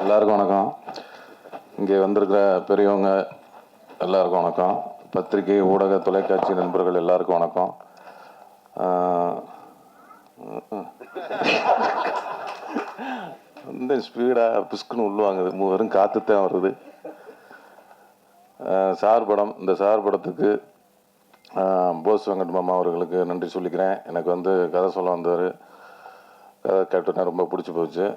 எல்லாருக்கும் வணக்கம். இங்கே வந்திருக்கிற பெரியவங்க எல்லாருக்கும் வணக்கம். பத்திரிகை ஊடக தொலைக்காட்சி நண்பர்கள் எல்லாருக்கும் வணக்கம். இந்த ஸ்பீடாக பிஸ்குன்னு உள்ளுவாங்குது மூ- வெறும் காற்று தான் வருது. சார் படம் இந்த சார் படத்துக்கு போஸ் வெங்கட் மாமா அவர்களுக்கு நன்றி சொல்லிக்கிறேன். எனக்கு வந்து கதை சொல்ல வந்தார் கதை கேப்டனை ரொம்ப பிடிச்சி போச்சு.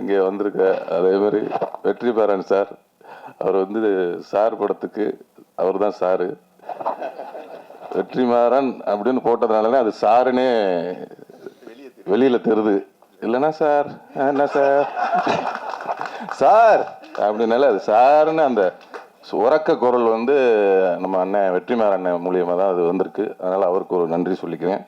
இங்கே வந்திருக்க அதே மாதிரி வெற்றி பேரன் சார். அவர் வந்து சார் படத்துக்கு அவர் தான் சாரு. வெற்றிமாறன் அப்படின்னு போட்டதுனாலనే அது சாருன்னே வெளியில் தெருது. இல்லைன்னா சார் என்ன சார்? சார்! அப்படின்னால அது சாருன்னு அந்த உறக்க குரல் வந்து நம்ம அண்ணன் வெற்றிமாறன் அண்ணன் மூலியமாக தான் அது வந்திருக்கு. அதனால் அவருக்கு ஒரு நன்றி சொல்லிக்கிறேன்.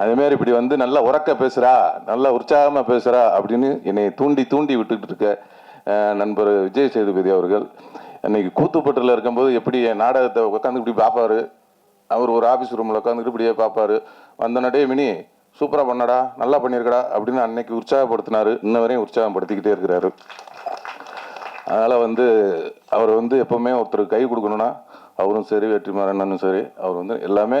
அதே மாதிரி இப்படி வந்து நல்லா உறக்க பேசுறா நல்லா உற்சாகமா பேசுறா அப்படின்னு என்னை தூண்டி தூண்டி விட்டுட்டு இருக்க நண்பர் விஜய் சேதுபதி அவர்கள். அன்னைக்கு கூத்துப்பட்டில் இருக்கும்போது எப்படி என் நாடகத்தை உட்காந்து இப்படி பார்ப்பாரு அவர் ஒரு ஆஃபீஸ் ரூமில் உட்காந்துட்டு இப்படியே பார்ப்பாரு வந்த நடே மினி சூப்பராக பண்ணடா நல்லா பண்ணியிருக்கடா அப்படின்னு அன்னைக்கு உற்சாகப்படுத்தினாரு. இன்ன வரையும் உற்சாகப்படுத்திக்கிட்டே இருக்கிறாரு. அதனால வந்து அவர் வந்து எப்பவுமே ஒருத்தர் கை கொடுக்கணும்னா அவரும் சரி வெற்றிமாறனும் சரி அவர் வந்து எல்லாமே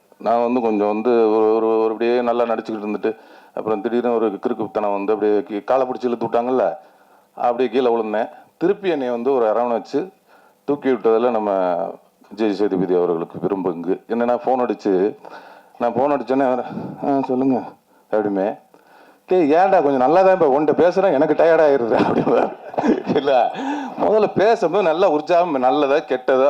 நான் வந்து கொஞ்சம் வந்து ஒரு ஒரு ஒரு அப்படியே நல்லா நடிச்சுக்கிட்டு இருந்துட்டு அப்புறம் திடீர்னு ஒரு கிறுக்குத்தனம் வந்து அப்படியே காலை பிடிச்சி இழுத்து விட்டாங்கல்ல அப்படியே கீழே விழுந்தேன். திருப்பி என்னை வந்து ஒரு அரவணை வச்சு தூக்கி விட்டதில் நம்ம விஜய் சேதுபதி அவர்களுக்கு விரும்புங்கு என்னென்னா ஃபோன் அடித்து நான் ஃபோன் அடித்தோன்னே ஆ சொல்லுங்கள் அப்படிமே. டே ஏன்டா கொஞ்சம் நல்லா தான் இப்போ ஒன்ட்ட பேசுகிறேன் எனக்கு டயர்டாகிடுது ஆயிடுது இல்லை முதல்ல பேசும்போது நல்லா உற்சாகம் நல்லதா கெட்டதா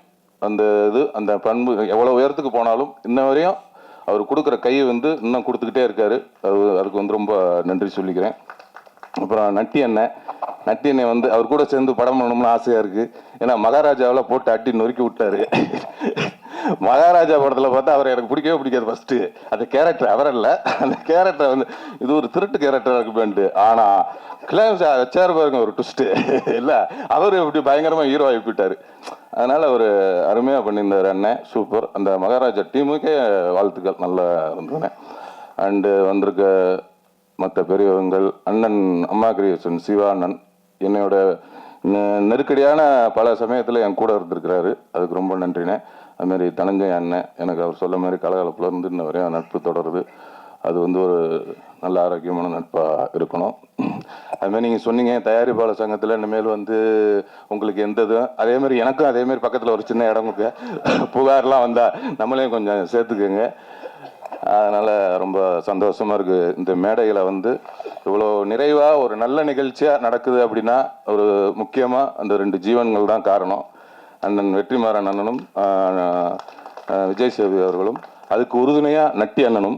அந்த இது அந்த பண்பு எவ்வளோ உயரத்துக்கு போனாலும் இன்ன வரையும் அவர் கொடுக்குற கையை வந்து இன்னும் கொடுத்துக்கிட்டே இருக்காரு. அது அதுக்கு வந்து ரொம்ப நன்றி சொல்லிக்கிறேன். அப்புறம் நட்டி அண்ணன் நட்டி அண்ணன் வந்து அவர் கூட சேர்ந்து படம் பண்ணணும்னு ஆசையாக இருக்குது ஏன்னா மகாராஜாவில் போட்டு அட்டி நொறுக்கி விட்டாரு. மகாராஜா படத்தில் பார்த்தா அவர் எனக்கு பிடிக்கவே பிடிக்காது ஃபஸ்ட்டு அந்த கேரக்டர் அவர் இல்லை அந்த கேரக்டர் வந்து இது ஒரு திருட்டு கேரக்டராக இருக்குமேன்ட்டு ஆனால் கிளைம்ஸ் வச்சார் பாருங்க ஒரு ட்விஸ்ட்டு இல்லை அவர் இப்படி பயங்கரமாக ஹீரோ ஆகி அதனால் அவர் அருமையாக பண்ணியிருந்தார் அண்ணன் சூப்பர். அந்த மகாராஜா டீமுக்கே வாழ்த்துக்கள் நல்லா இருந்தன அண்டு வந்திருக்க மற்ற பெரியவங்கள் அண்ணன் அம்மா கிரியேஷன் சிவா அண்ணன் என்னோட நெ- நெருக்கடியான பல சமயத்தில் என் கூட இருந்திருக்கிறாரு. அதுக்கு ரொம்ப நன்றிண்ணே. அதுமாரி தனஞ்சய அண்ணன் எனக்கு அவர் சொல்ல மாதிரி கலகலப்பில் இருந்து இன்ன வரையும் நட்பு தொடருது. அது வந்து ஒரு நல்ல ஆரோக்கியமான நட்பாக இருக்கணும். அதுமாதிரி நீங்கள் சொன்னீங்க தயாரிப்பாளர் சங்கத்தில் இனிமேல் வந்து உங்களுக்கு எந்த இதுவும் அதேமாதிரி எனக்கும் அதேமாரி பக்கத்தில் ஒரு சின்ன இடம் கொடுக்க புகார்லாம் வந்தால் நம்மளையும் கொஞ்சம் சேர்த்துக்கோங்க. அதனால் ரொம்ப சந்தோஷமாக இருக்குது இந்த மேடையில் வந்து இவ்வளோ நிறைவாக ஒரு நல்ல நிகழ்ச்சியாக நடக்குது அப்படின்னா ஒரு முக்கியமாக அந்த ரெண்டு ஜீவன்கள் தான் காரணம். அண்ணன் வெற்றிமாறன் அண்ணனும் விஜய் சேவி அவர்களும் அதுக்கு உறுதுணையாக நட்டி அண்ணனும்.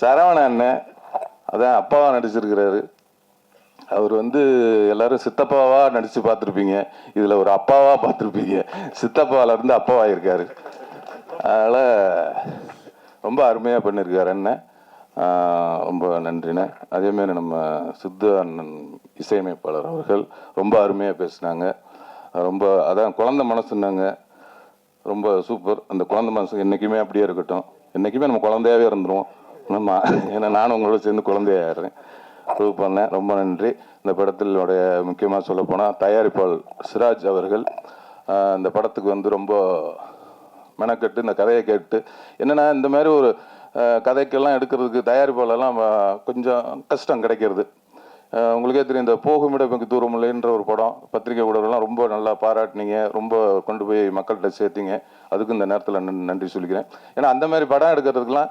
சரவண அண்ணன். அதான் அப்பாவா நடிச்சிருக்கிறாரு. அவர் வந்து எல்லாரும் சித்தப்பாவா நடிச்சு பார்த்துருப்பீங்க. இதுல ஒரு அப்பாவா பார்த்துருப்பீங்க. சித்தப்பால இருந்து அப்பாவாயிருக்காரு. அதனால ரொம்ப அருமையா பண்ணியிருக்காரு அண்ணன். ரொம்ப நன்றிண்ணே. அதேமாரி நம்ம சித்து அண்ணன் இசையமைப்பாளர் அவர்கள் ரொம்ப அருமையா பேசினாங்க. ரொம்ப அதான் குழந்த மனசுன்னாங்க. ரொம்ப சூப்பர். அந்த குழந்தை மனசு என்றைக்குமே அப்படியே இருக்கட்டும். என்றைக்குமே நம்ம குழந்தையாவே இருந்துருவோம். ஆமாம் ஏன்னா நானும் உங்களோட சேர்ந்து குழந்தையாயிடுறேன் ப்ரூவ் பண்ணேன். ரொம்ப நன்றி. இந்த படத்தினுடைய முக்கியமாக சொல்ல போனால் தயாரிப்பாளர் சிராஜ் அவர்கள் இந்த படத்துக்கு வந்து ரொம்ப மெனக்கட்டு இந்த கதையை கேட்டு என்னன்னா இந்த மாதிரி ஒரு கதைக்கெல்லாம் எடுக்கிறதுக்கு தயாரிப்பாளர்லாம் கொஞ்சம் கஷ்டம் கிடைக்கிறது. உங்களுக்கே தெரியும் இந்த போகுமிட தூரம் இல்லைன்ற ஒரு படம் பத்திரிகை ஊடகம்லாம் ரொம்ப நல்லா பாராட்டினீங்க ரொம்ப கொண்டு போய் மக்கள்கிட்ட சேர்த்திங்க. அதுக்கு இந்த நேரத்தில் நன்றி சொல்லிக்கிறேன். ஏன்னா அந்த மாதிரி படம் எடுக்கிறதுக்கெல்லாம்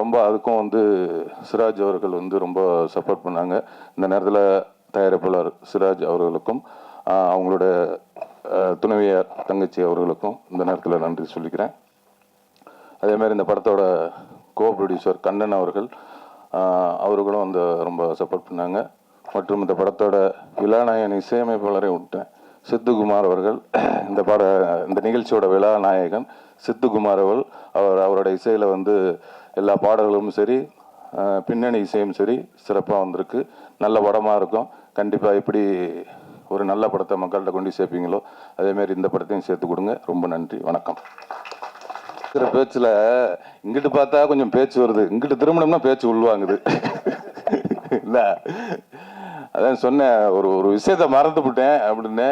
ரொம்ப அதுக்கும் வந்து சிராஜ் அவர்கள் வந்து ரொம்ப சப்போர்ட் பண்ணாங்க. இந்த நேரத்தில் தயாரிப்பாளர் சிராஜ் அவர்களுக்கும் அவங்களோட துணைவியார் தங்கச்சி அவர்களுக்கும் இந்த நேரத்தில் நன்றி சொல்லிக்கிறேன். அதே மாதிரி இந்த படத்தோட கோ ப்ரொடியூசர் கண்ணன் அவர்கள் அவர்களும் வந்து ரொம்ப சப்போர்ட் பண்ணாங்க. மற்றும் இந்த படத்தோட விழாநாயகன் இசையமைப்பாளரை விட்டேன் சித்துக்குமார் அவர்கள் இந்த பாட இந்த நிகழ்ச்சியோட விழாநாயகன் சித்துக்குமார் அவர்கள் அவர் அவரோட இசையில் வந்து எல்லா பாடல்களும் சரி பின்னணி இசையும் சரி சிறப்பாக வந்திருக்கு. நல்ல படமாக இருக்கும். கண்டிப்பாக எப்படி ஒரு நல்ல படத்தை மக்கள்கிட்ட கொண்டு சேர்ப்பீங்களோ அதேமாரி இந்த படத்தையும் சேர்த்து கொடுங்க. ரொம்ப நன்றி. வணக்கம். இருக்கிற பேச்சில் இங்கிட்டு பார்த்தா கொஞ்சம் பேச்சு வருது. இங்கிட்டு திரும்பினோம்னா பேச்சு உள்வாங்குது. இல்லை. அதான் சொன்னேன் ஒரு ஒரு விஷயத்த மறந்து விட்டேன் அப்படின்னு.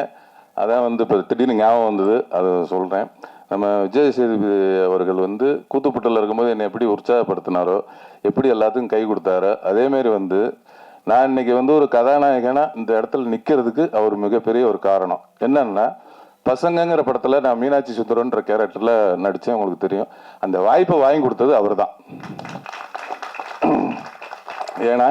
அதான் வந்து இப்போ திடீர்னு ஞாபகம் வந்தது அதை சொல்கிறேன் நம்ம விஜய் சேதுபதி அவர்கள் வந்து கூத்துப்பட்டில் இருக்கும்போது என்னை எப்படி உற்சாகப்படுத்தினாரோ எப்படி எல்லாத்துக்கும் கை கொடுத்தாரோ அதேமாரி வந்து நான் இன்னைக்கு வந்து ஒரு கதாநாயகனாக இந்த இடத்துல நிற்கிறதுக்கு அவர் மிகப்பெரிய ஒரு காரணம். என்னன்னா பசங்கங்கிற படத்தில் நான் மீனாட்சி சுந்தரன்ற கேரக்டரில் நடித்தேன் உங்களுக்கு தெரியும். அந்த வாய்ப்பை வாங்கி கொடுத்தது அவர்தான். ஏன்னா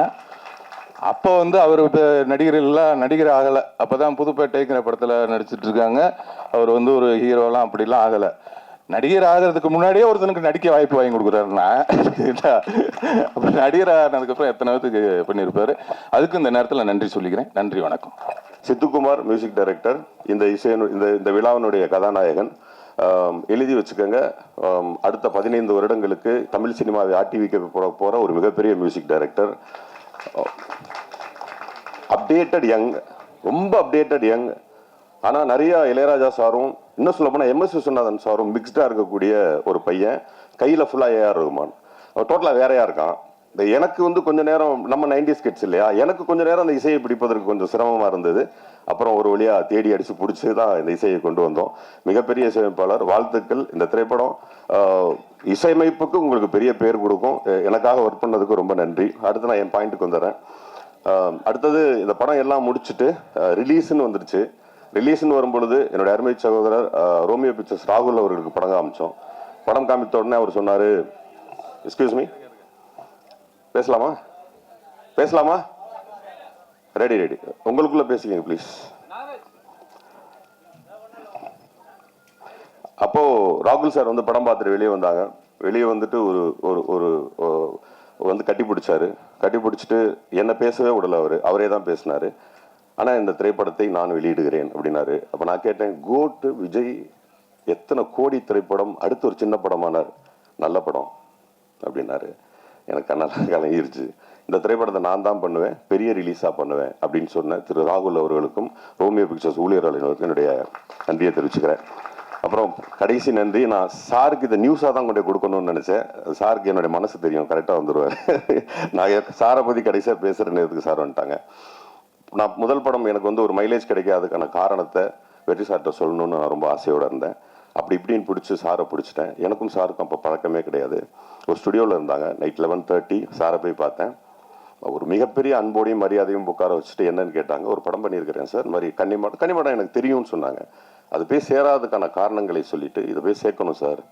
அப்போ வந்து அவர் இப்போ நடிகர்கள்லாம் நடிகர் ஆகலை. அப்போ தான் புதுப்பேட்டைங்கிற படத்தில் நடிச்சிட்டு இருக்காங்க. அவர் வந்து ஒரு ஹீரோலாம் அப்படிலாம் ஆகலை. நடிகர் ஆகிறதுக்கு முன்னாடியே ஒருத்தனுக்கு நடிக்க வாய்ப்பு வாங்கி கொடுக்குறாருன்னா அப்ப நடிகர் ஆனதுக்கப்புறம் எத்தனை பேத்துக்கு பண்ணியிருப்பாரு? அதுக்கு இந்த நேரத்தில் நன்றி சொல்லிக்கிறேன். நன்றி வணக்கம். சித்துக்குமார் மியூசிக் டைரக்டர் இந்த இசையனு இந்த இந்த விழாவினுடைய கதாநாயகன். எழுதி வச்சுக்கோங்க. அடுத்த பதினைந்து வருடங்களுக்கு தமிழ் சினிமாவை ஆட்டி வைக்க போகிற ஒரு மிகப்பெரிய மியூசிக் டைரக்டர் அப்டேட்டட் யங் ரொம்ப அப்டேட்டட் யங் ஆனால் நிறையா இளையராஜா சாரும் இன்னும் சொல்ல போனால் எம்எஸ் விஸ்வநாதன் சாரும் மிக்ஸ்டாக இருக்கக்கூடிய ஒரு பையன். கையில் ஃபுல்லாக ஏஆர் ரகுமான். அவன் டோட்டலாக வேறையாக இருக்கான். இந்த எனக்கு வந்து கொஞ்ச நேரம் நம்ம நைன்டிஸ் கிட்ஸ் இல்லையா? எனக்கு கொஞ்ச நேரம் அந்த இசையை பிடிப்பதற்கு கொஞ்சம் சிரமமாக இருந்தது. அப்புறம் ஒரு வழியாக தேடி அடித்து பிடிச்சி தான் இந்த இசையை கொண்டு வந்தோம். மிகப்பெரிய இசையமைப்பாளர். வாழ்த்துக்கள். இந்த திரைப்படம் இசையமைப்புக்கு உங்களுக்கு பெரிய பேர் கொடுக்கும். எனக்காக ஒர்க் பண்ணதுக்கு ரொம்ப நன்றி. அடுத்து நான் என் பாயிண்ட்டுக்கு வந்துடுறேன் அடுத்தது இந்த படம் எல்லாம் முடிச்சுட்டு ரிலீஸ்னு வந்துருச்சு. ரிலீஸ்னு வரும்பொழுது என்னோட அருமை சகோதரர் ரோமியோ பிக்சர்ஸ் ராகுல் அவர்களுக்கு படம் காமிச்சோம். படம் காமித்த உடனே அவர் சொன்னார் எக்ஸ்கியூஸ் மீ பேசலாமா? பேசலாமா? ரெடி ரெடி உங்களுக்குள்ள பேசிக்கங்க ப்ளீஸ் அப்போ ராகுல் சார் வந்து படம் பார்த்துட்டு வெளியே வந்தாங்க. வெளியே வந்துட்டு ஒரு ஒரு ஒரு- வந்து கட்டி பிடிச்சாரு. கட்டி பிடிச்சிட்டு என்னை பேசவே விடல அவர். அவரே தான் பேசினாரு. ஆனால் இந்த திரைப்படத்தை நான் வெளியிடுகிறேன் அப்படின்னாரு. அப்போ நான் கேட்டேன் கோட்டு விஜய் எத்தனை கோடி திரைப்படம் அடுத்து ஒரு சின்ன படமானார். நல்ல படம் அப்படின்னாரு. எனக்கு கண்ணெல்லாம் கலங்கிருச்சு. இந்த திரைப்படத்தை நான் தான் பண்ணுவேன் பெரிய ரிலீஸாக பண்ணுவேன் அப்படின்னு சொன்ன திரு ராகுல் அவர்களுக்கும் ரோமியோ பிக்சர்ஸ் ஊழியர்களுக்கும் என்னுடைய நன்றியை தெரிவிச்சுக்கிறேன். அப்புறம் கடைசி நன்றி. நான் சாருக்கு இதை நியூஸாக தான் கொண்டு கொடுக்கணும்னு நினச்சேன். சாருக்கு என்னுடைய மனசு தெரியும். கரெக்டாக வந்துடுவார் நான் சாரை பற்றி கடைசியாக பேசுகிற நேரத்துக்கு சார் வந்துட்டாங்க. நான் முதல் படம் எனக்கு வந்து ஒரு மைலேஜ் கிடைக்காதுக்கான காரணத்தை வெற்றி சார்கிட்ட சொல்லணும்னு நான் ரொம்ப ஆசையோடு இருந்தேன். அப்படி இப்படின்னு பிடிச்சி சாரை பிடிச்சிட்டேன். எனக்கும் சாருக்கும் அப்போ பழக்கமே கிடையாது. ஒரு ஸ்டுடியோவில் இருந்தாங்க. நைட் லெவன் தேர்ட்டி சாரை போய் பார்த்தேன். ஒரு மிகப்பெரிய அன்போடையும் மரியாதையும் உட்கார வச்சுட்டு என்னன்னு கேட்டாங்க. ஒரு படம் பண்ணியிருக்கிறேன் சார். மாதிரி கன்னிமடம் கன்னிமடம் எனக்கு தெரியும்னு சொன்னாங்க. அது போய் சேராததுக்கான காரணங்களை சொல்லிட்டு இதை போய் சேர்க்கணும் சார்.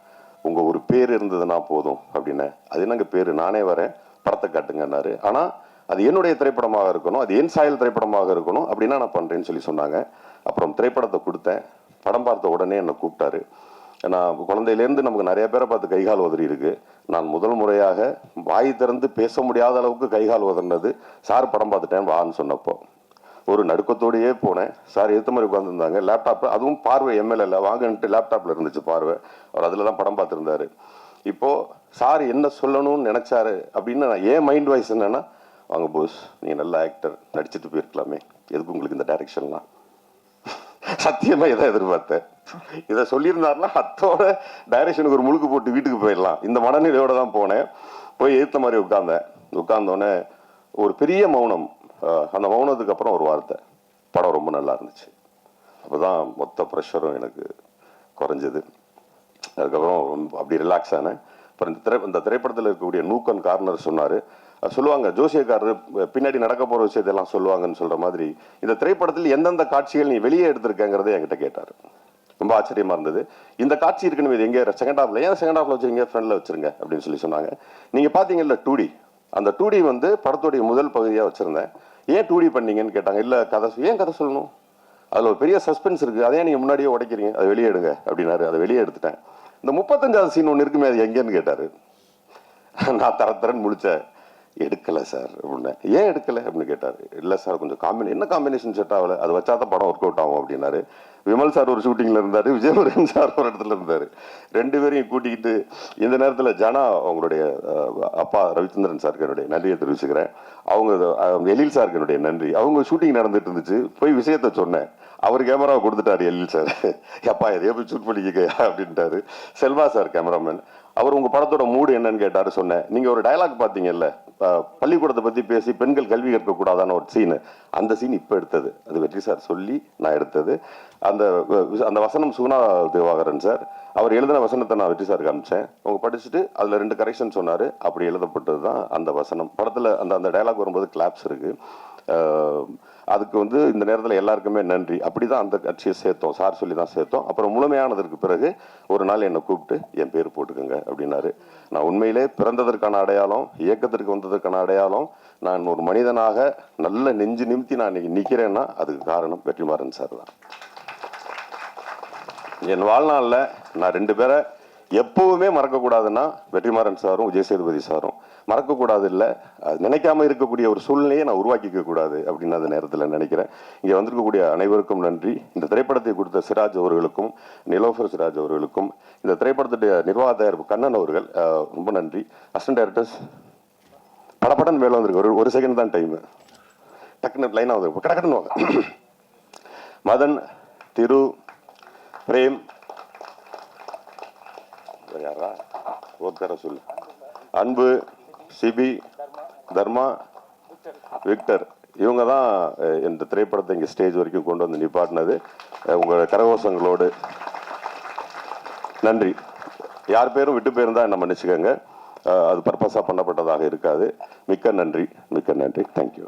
உங்கள் ஒரு பேர் இருந்ததுன்னா போதும் அப்படின்னு. அது என்னங்க பேர்? நானே வரேன். படத்தை காட்டுங்கன்னாரு. ஆனால் அது என்னுடைய திரைப்படமாக இருக்கணும். அது என் சாயல் திரைப்படமாக இருக்கணும் அப்படின்னா நான் பண்ணுறேன்னு சொல்லி சொன்னாங்க. அப்புறம் திரைப்படத்தை கொடுத்தேன். படம் பார்த்த உடனே என்னை கூப்பிட்டாரு. நான் குழந்தையிலேருந்து நமக்கு நிறைய பேரை பார்த்து கைகால் உதறி இருக்கு. நான் முதல் முறையாக வாய் திறந்து பேச முடியாத அளவுக்கு கைகால் உதறினது. சார் படம் பார்த்துட்டேன். வான்னு சொன்னப்போ. ஒரு நடுக்கத்தோடையே போனேன். சார் எடுத்த மாதிரி உட்காந்துருந்தாங்க லேப்டாப் அதுவும் பார்வை எம்எல்ஏல வாங்கன்ட்டு லேப்டாப்ல இருந்துச்சு பார்வை. அவர் அதில் தான் படம் பார்த்துருந்தாரு. இப்போ சார் என்ன சொல்லணும்னு நினைச்சாரு அப்படின்னு நான் ஏன் மைண்ட் வாய்ஸ் என்னன்னா வாங்க போஸ் நீங்கள் நல்ல ஆக்டர் நடிச்சுட்டு போயிருக்கலாமே. எதுக்கு உங்களுக்கு இந்த டைரக்ஷன்லாம் சத்தியமா இதை எதிர்பார்த்தேன். இதை சொல்லியிருந்தாருன்னா அத்தோட டைரக்ஷனுக்கு ஒரு முழுக்கு போட்டு வீட்டுக்கு போயிடலாம். இந்த மனநிலையோட தான் போனேன். போய் ஏற்ற மாதிரி உட்காந்தேன் உட்கார்ந்தோடனே ஒரு பெரிய மௌனம். அந்த மௌனத்துக்கு அப்புறம் ஒரு வார்த்தை. படம் ரொம்ப நல்லா இருந்துச்சு. அப்போ தான் மொத்த ப்ரெஷரும் எனக்கு குறைஞ்சது. அதுக்கப்புறம் ரொம்ப அப்படி ரிலாக்ஸ் ஆனேன். அப்புறம் இந்த திரை இந்த திரைப்படத்தில் இருக்கக்கூடிய நூக்கன் கார்னர் சொன்னார். சொல்லுவாங்க ஜோசியக்காரர் பின்னாடி நடக்க போகிற விஷயத்தெல்லாம் சொல்லுவாங்கன்னு சொல்கிற மாதிரி இந்த திரைப்படத்தில் எந்தெந்த காட்சிகள் நீ வெளியே எடுத்திருக்கங்கிறத என்கிட்ட கேட்டார். ரொம்ப ஆச்சரியமாக இருந்தது. இந்த காட்சி இருக்குன்னு இது எங்கே? செகண்ட் ஹாஃபில் ஏன் செகண்ட் ஹாஃபில் வச்சுருங்க ஃப்ரெண்டில் வச்சுருங்க அப்படின்னு சொல்லி சொன்னாங்க. நீங்கள் பார்த்தீங்கல்ல டூடி அந்த டூ டி வந்து படத்துடைய முதல் பகுதியாக வச்சுருந்தேன். ஏன் டூடி பண்ணீங்கன்னு கேட்டாங்க. இல்ல கதை ஏன் கதை சொல்லணும்? அதுல ஒரு பெரிய சஸ்பென்ஸ் இருக்கு. அதே நீங்கள் முன்னாடியே உடைக்கிறீங்க. அதை வெளியே எடுங்க அப்படின்னாரு. அதை வெளியே எடுத்துட்டேன். இந்த முப்பத்தஞ்சாவது சீன் ஒன்று இருக்குமே அது எங்கேன்னு கேட்டாரு. நான் தர தரன் முடிச்சேன் எடுக்கலை சார் அப்படின்னேன் ஏன் எடுக்கலை அப்படின்னு கேட்டார். இல்லை சார் கொஞ்சம் காம்பினே என்ன காம்பினேஷன் செட் ஆகல? அது வச்சா தான் படம் ஒர்க் அவுட் ஆகும் அப்படின்னாரு. விமல் சார் ஒரு ஷூட்டிங்கில் இருந்தார் விஜயமுருகன் சார் ஒரு இடத்துல இருந்தார். ரெண்டு பேரையும் கூட்டிக்கிட்டு இந்த நேரத்தில் ஜனா அவங்களுடைய அப்பா ரவிச்சந்திரன் சாருக்கு என்னுடைய நன்றியை தெரிவிச்சுக்கிறேன். அவங்க எழில் சாருக்கு என்னுடைய நன்றி. அவங்க ஷூட்டிங் நடந்துட்டு இருந்துச்சு. போய் விஷயத்த சொன்னேன். அவர் கேமராவை கொடுத்துட்டாரு எழில் சார். எப்பா எதையோ போய் ஷூட் பண்ணிக்க அப்படின்ட்டாரு. செல்வா சார் கேமராமேன் அவர் உங்கள் படத்தோட மூடு என்னன்னு கேட்டார் சொன்னேன். நீங்கள் ஒரு டயலாக் பார்த்தீங்கல்ல பள்ளிக்கூடத்தை பற்றி பேசி பெண்கள் கல்வி கற்கக்கூடாதான ஒரு சீனு அந்த சீன் இப்போ எடுத்தது. அது வெற்றி சார் சொல்லி நான் எடுத்தது. அந்த அந்த வசனம் சுகுணா திவாகரன் சார். அவர் எழுதின வசனத்தை நான் வெற்றி சார் காமிச்சேன். அவங்க படிச்சுட்டு அதில் ரெண்டு கரெக்ஷன் சொன்னார். அப்படி எழுதப்பட்டது தான் அந்த வசனம். படத்தில் அந்த அந்த டயலாக் வரும்போது கிளாப்ஸ் இருக்குது அதுக்கு வந்து இந்த நேரத்தில் எல்லாருக்குமே நன்றி. அப்படி தான் அந்த கட்சியை சேர்த்தோம். சார் சொல்லி தான் சேர்த்தோம். அப்புறம் முழுமையானதற்கு பிறகு ஒரு நாள் என்னை கூப்பிட்டு என் பேர் போட்டுக்கோங்க அப்படின்னாரு. நான் உண்மையிலே பிறந்ததற்கான அடையாளம் இயக்கத்திற்கு வந்ததற்கான அடையாளம் நான் ஒரு மனிதனாக நல்ல நெஞ்சு நிமித்தி நான் இன்னைக்கு நிற்கிறேன்னா அதுக்கு காரணம் வெற்றிமாறன் சார் தான். என் வாழ்நாளில் நான் ரெண்டு பேரை எப்பவுமே மறக்கக்கூடாதுன்னா வெற்றிமாறன் சாரும் விஜய் சேதுபதி சாரும். மறக்கக்கூடாது இல்லை அது நினைக்காம இருக்கக்கூடிய ஒரு சூழ்நிலையை நான் உருவாக்கிக்க கூடாது அப்படின்னு அந்த நேரத்தில் நினைக்கிறேன். இங்கே வந்திருக்கக்கூடிய அனைவருக்கும் நன்றி. இந்த திரைப்படத்தை கொடுத்த சிராஜ் அவர்களுக்கும் நிலோஃபர் சிராஜ் அவர்களுக்கும் இந்த திரைப்படத்துடைய நிர்வாக தயாரிப்பு கண்ணன் அவர்கள் ரொம்ப நன்றி. அசிஸ்டன்ட் டைரக்டர்ஸ் படப்படன் மேலே வந்திருக்கு ஒரு ஒரு செகண்ட் தான் டைமு டக்குன்னு லைனாக வந்து கடக்கடன்னு மதன் திரு பிரேம் யாரா? ஒரு தர சொல்லு. அன்பு சிபி தர்மா விக்டர். இவங்க தான் இந்த திரைப்படத்தை இங்கே ஸ்டேஜ் வரைக்கும் கொண்டு வந்து நிப்பாட்டினது. உங்கள் கரகோசங்களோடு கரகோஷங்களோடு நன்றி. யார் பேரும் விட்டு போயிருந்தா என்ன மன்னிச்சுக்கோங்க. அது பர்பஸாக பண்ணப்பட்டதாக இருக்காது. மிக்க நன்றி. மிக்க நன்றி. தேங்க்யூ